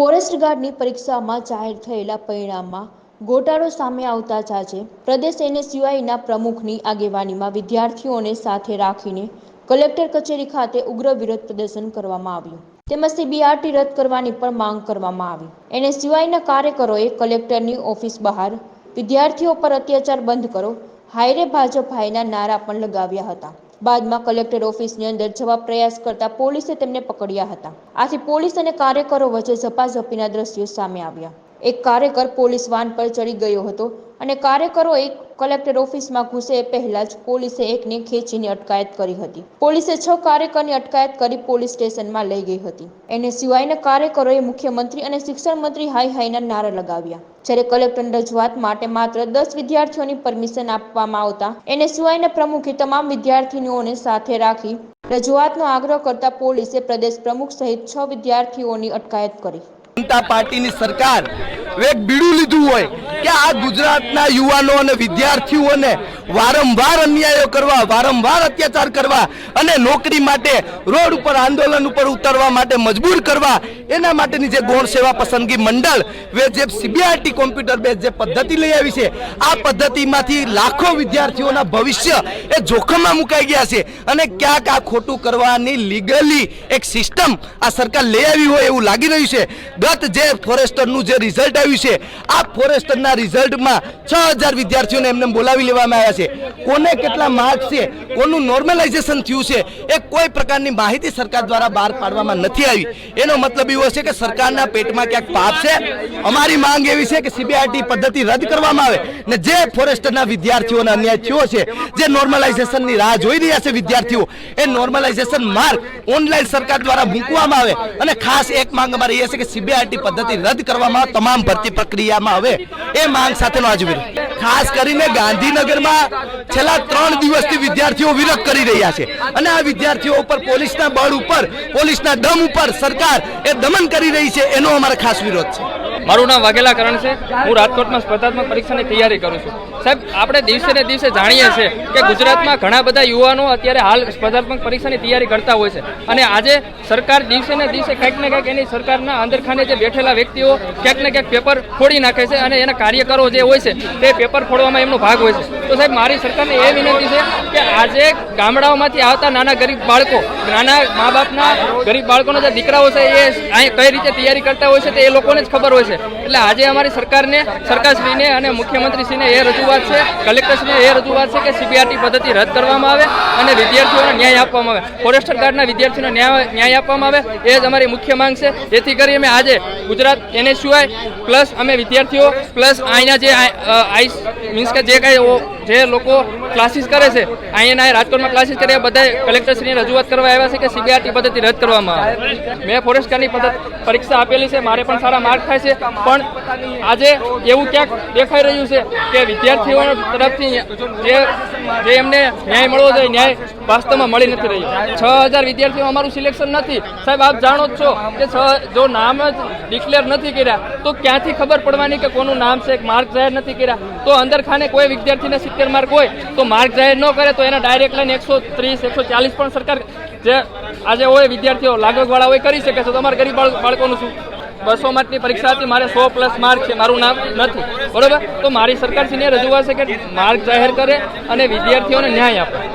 Forest ગાર્ડની પરીક્ષામાં જાહેર થયેલા પરિણામમાં ગોટાળો સામે આવતા જાજે પ્રદેશ એનએસયુઆઈના પ્રમુખની આગેવાનીમાં વિદ્યાર્થીઓને સાથે રાખીને કલેક્ટર કચેરી ખાતે ઉગ્ર વિરોધ પ્રદર્શન કરવામાં આવ્યું. તેમજ સીબીઆરટી રદ કરવાની પણ માંગ કરવામાં આવી. એનએસયુઆઈના કાર્યકરોએ કલેક્ટરની ઓફિસ બહાર વિદ્યાર્થીઓ પર અત્યાચાર બંધ કરો, હાયરે ભાજપ હાયના નારા પણ લગાવ્યા હતા. બાદમાં કલેક્ટર ઓફિસની અંદર જવા પ્રયાસ કરતા પોલીસે તેમને પકડ્યા હતા. આથી પોલીસ અને કાર્યકરો વચ્ચે ઝપાઝપીના દ્રશ્યો સામે આવ્યા. એક કાર્યકર પોલીસ વાન પર ચડી ગયો હતો અને કાર્યકરો એક કલેક્ટર ઓફિસમાં ઘૂસે એ પહેલા જ પોલીસે એકને ખેંચીને અટકાયત કરી હતી. પોલીસે છ કાર્યકરની અટકાયત કરી પોલીસ સ્ટેશનમાં લઈ ગઈ હતી. એને સિવાયના કાર્યકરોએ મુખ્યમંત્રી અને શિક્ષણ મંત્રી હાઈ હાઈના નારા લગાવ્યા. જ્યારે કલેક્ટરની રજૂઆત માટે માત્ર દસ વિદ્યાર્થીઓની પરમિશન આપવામાં આવતા, એને સિવાયના પ્રમુખે તમામ વિદ્યાર્થીનીઓને સાથે રાખી રજૂઆતનો આગ્રહ કરતા પોલીસે પ્રદેશ પ્રમુખ સહિત છ વિદ્યાર્થીઓની અટકાયત કરી. જનતા પાર્ટીની સરકાર એક બીડું લીધું હોય કે આ ગુજરાતના યુવાનો અને વિદ્યાર્થીઓને વારંવાર અન્યાયો કરવા, વારંવાર અત્યાચાર કરવા અને નોકરી માટે, રોડ ઉપર આંદોલન ઉપર ઉતરવા માટે મજબૂર કરવા, એના માટેની જે ગૌણ સેવા પસંદગી મંડળ વે જે સીબીઆરટી કોમ્પ્યુટર બેઝ જે પદ્ધતિ લઈ આવી છે, આ પદ્ધતિમાંથી લાખો વિદ્યાર્થીઓના ભવિષ્ય એ જોખમમાં મુકાઈ ગયા છે અને ક્યાંક આ ખોટું કરવાની લીગલી એક સિસ્ટમ આ સરકાર લઈ આવી હોય એવું લાગી રહ્યું છે. ગત જે ફોરેસ્ટરનું જે રિઝલ્ટ આવ્યું છે. આ ફોરેસ્ટરના રિઝલ્ટમાં છ હજાર વિદ્યાર્થીઓને એમને બોલાવી લેવામાં આવ્યા છે. કોને કેટલા માર્ક્સ છે? કોનું નોર્મલાઇઝેશન થયું છે? એ કોઈ પ્રકારની માહિતી સરકાર દ્વારા બહાર પાડવામાં નથી આવી. એનો મતલબ એવો છે કે સરકારના પેટમાં ક્યાંક પાપ છે? અમારી માંગ એવી છે કે સીબીઆઈટી પદ્ધતિ રદ કરવામાં આવે ને જે ફોરેસ્ટરના વિદ્યાર્થીઓને અન્યાય થયો છે, જે નોર્મલાઇઝેશનની રાહ જોઈ રહ્યા છે વિદ્યાર્થીઓ, એ નોર્મલાઇઝેશન માર્ક ઓનલાઈન સરકાર દ્વારા મૂકવામાં આવે. અને ખાસ એક માંગ અમારી એ છે કે સીબીઆઈટી પદ્ધતિ રદ કરવામાં તમામ ભરતી પ્રક્રિયામાં આવે એ માંગ સાથેનો આજ વિરોધ ખાસ કરીને ગાંધીનગરમાં છેલ્લા ત્રણ દિવસથી વિદ્યાર્થીઓ વિરોધ કરી રહ્યા છે. અને આ વિદ્યાર્થીઓ ઉપર, પોલીસના બળ ઉપર, પોલીસના દમ ઉપર સરકાર એ દમન કરી રહી છે એનો અમારો ખાસ વિરોધ છે. મારું નામ વાઘેલા કરણ છે. હું રાજકોટમાં સ્પર્ધાત્મક પરીક્ષાની તૈયારી કરું છું. સાહેબ, આપણે દિવસે ને દિવસે જાણીએ છીએ કે ગુજરાતમાં ઘણા બધા યુવાનો અત્યારે હાલ સ્પર્ધાત્મક પરીક્ષાની તૈયારી કરતા હોય છે. અને આજે સરકાર દિવસે ને દિવસે કંઈક ને કંઈક એની સરકારના અંદરખાને જે બેઠેલા વ્યક્તિઓ ક્યાંક ને ક્યાંક પેપર ફોડી નાખે છે અને એના કાર્યકરો જે હોય છે, તે પેપર ફોડવામાં એમનો ભાગ હોય છે. તો સાહેબ, મારી સરકારને એ વિનંતી છે કે આજે ગામડાઓમાંથી આવતા નાના ગરીબ બાળકો, નાના મા બાપના ગરીબ બાળકોના જે દીકરાઓ છે, એ કઈ રીતે તૈયારી કરતા હોય છે તે એ લોકોને જ ખબર હોય છે. એટલે આજે અમારી સરકારને, સરકારશ્રીને અને મુખ્યમંત્રીશ્રીને એ રજૂઆત છે? કલેક્ટરશ્રીને એ રજૂઆત છે કે સીબીઆરટી પદ્ધતિ રદ કરવામાં આવે અને વિદ્યાર્થીઓને ન્યાય આપવામાં આવે. ફોરેસ્ટર ગાર્ડના વિદ્યાર્થીઓને ન્યાય ન્યાય આપવામાં આવે. એ જ અમારી મુખ્ય માંગ છે. જેથી કરી અમે આજે ગુજરાત એને સિવાય પ્લસ અમે વિદ્યાર્થીઓ પ્લસ અહીંના જે આઈસ મીન્સ કે જે કાંઈ જે લોકો ક્લાસીસ કરે છે અહીંના રાજકોટમાં ક્લાસીસ કરે બધા કલેક્ટરશ્રીને રજૂઆત કરવા આવ્યા છે કે સીબીઆરટી પદ્ધતિ રદ કરવામાં આવે મેં ફોરેસ્ટ ગાર્ડની પદ્ધતિ પરીક્ષા આપેલી છે, મારે પણ સારા માર્ક થાય છે, પણ આજે એવું ક્યાંક દેખાઈ રહ્યું છે કે વિદ્યાર્થીઓ તરફથી જે જે એમને ન્યાય મળવો જોઈએ, ન્યાય વાસ્તવમાં મળી નથી રહ્યો. છ હજાર વિદ્યાર્થીઓ અમારું સિલેક્શન નથી. સાહેબ, આપ જાણો જ છો કે જો નામ જ ડિક્લેર નથી કર્યા, તો ક્યાંથી ખબર પડવાની કે કોનું નામ છે? માર્ક જાહેર નથી કર્યા. તો અંદર ખાને કોઈ વિદ્યાર્થીને સિત્તેર માર્ક હોય, તો માર્ક જાહેર ન કરે, તો એના ડાયરેક્ટ લાઈન એકસો ત્રીસ, એકસો ચાલીસ પણ સરકાર જે આજે હોય, વિદ્યાર્થીઓ લાગવવાળા હોય, કરી શકે છે. તો તમારા ગરીબ બાળકોનું શું? બસો માર્કની પરીક્ષા હતી મારે સો પ્લસ માર્ક છે. મારું નામ નથી. બરોબર? તો મારી સરકારશ્રીને રજૂઆત છે કે માર્ક જાહેર કરે અને વિદ્યાર્થીઓને ન્યાય આપે.